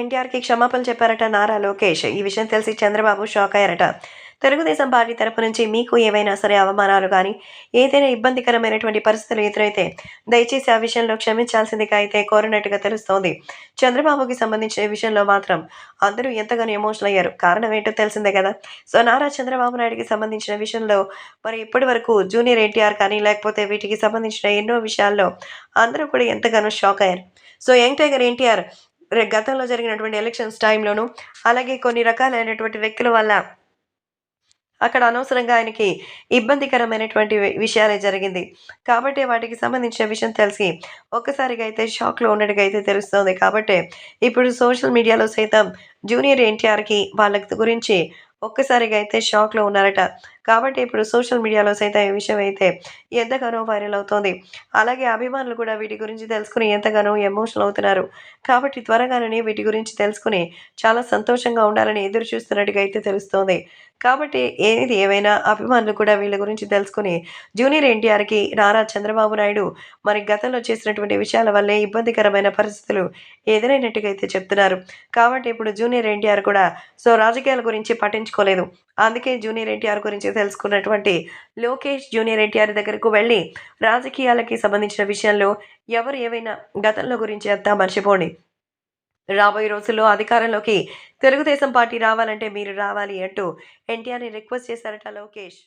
ఎన్టీఆర్కి క్షమాపణలు చెప్పారట నారా లోకేష్. ఈ విషయం తెలిసి చంద్రబాబు షాక్ అయ్యారట. తెలుగుదేశం పార్టీ తరపు నుంచి మీకు ఏవైనా సరే అవమానాలు కానీ ఏదైనా ఇబ్బందికరమైనటువంటి పరిస్థితులు ఎదురైతే దయచేసి ఆ విషయంలో క్షమించాల్సిందిగా అయితే కోరినట్టుగా తెలుస్తోంది. చంద్రబాబుకి సంబంధించిన విషయంలో మాత్రం అందరూ ఎంతగానో ఎమోషనల్ అయ్యారు. కారణం ఏంటో తెలిసిందే కదా. సో నారా చంద్రబాబు నాయుడికి సంబంధించిన విషయంలో మరి ఇప్పటి వరకు జూనియర్ ఎన్టీఆర్ కానీ లేకపోతే వీటికి సంబంధించిన ఎన్నో విషయాల్లో అందరూ కూడా ఎంతగానో షాక్ అయ్యారు. సో యంగ్ టైగర్ ఎన్టీఆర్ గతంలో జరిగినటువంటి ఎలక్షన్స్ టైంలోనూ అలాగే కొన్ని రకాలైనటువంటి వ్యక్తుల వల్ల అక్కడ అనవసరంగా ఆయనకి ఇబ్బందికరమైనటువంటి విషయాలే జరిగింది. కాబట్టి వాటికి సంబంధించిన విషయం తెలిసి ఒక్కసారిగా అయితే షాక్లో ఉన్నట్టుగా అయితే తెలుస్తుంది. కాబట్టి ఇప్పుడు సోషల్ మీడియాలో సైతం జూనియర్ ఎన్టీఆర్కి వాళ్ళ గురించి ఒక్కసారిగా అయితే షాక్లో ఉన్నారట. కాబట్టి ఇప్పుడు సోషల్ మీడియాలో సైతం ఈ విషయం అయితే ఎంతగానో వైరల్ అవుతోంది. అలాగే అభిమానులు కూడా వీటి గురించి తెలుసుకుని ఎంతగానో ఎమోషనల్ అవుతున్నారు. కాబట్టి త్వరగానే వీటి గురించి తెలుసుకుని చాలా సంతోషంగా ఉండాలని ఎదురు చూస్తున్నట్టుగా అయితే తెలుస్తోంది. కాబట్టి ఏది ఏమైనా అభిమానులు కూడా వీళ్ళ గురించి తెలుసుకుని జూనియర్ ఎన్టీఆర్కి నారా చంద్రబాబు నాయుడు మరి గతంలో చేసినటువంటి విషయాల వల్లే ఇబ్బందికరమైన పరిస్థితులు ఎదురైనట్టుగా అయితే చెప్తున్నారు. కాబట్టి ఇప్పుడు జూనియర్ ఎన్టీఆర్ కూడా సో రాజకీయాల గురించి పట్టించుకోలేదు. అందుకే జూనియర్ ఎన్టీఆర్ గురించి తెలుసుకున్నటువంటి లోకేష్ జూనియర్ ఎన్టీఆర్ దగ్గరకు వెళ్ళి రాజకీయాలకి సంబంధించిన విషయంలో ఎవరు ఏవైనా గతంలో గురించి అంతా మర్చిపోండి. రాబోయే రోజుల్లో అధికారంలోకి తెలుగుదేశం పార్టీ రావాలంటే మీరు రావాలి అంటూ ఎన్టీఆర్ని రిక్వెస్ట్ చేశారట లోకేష్.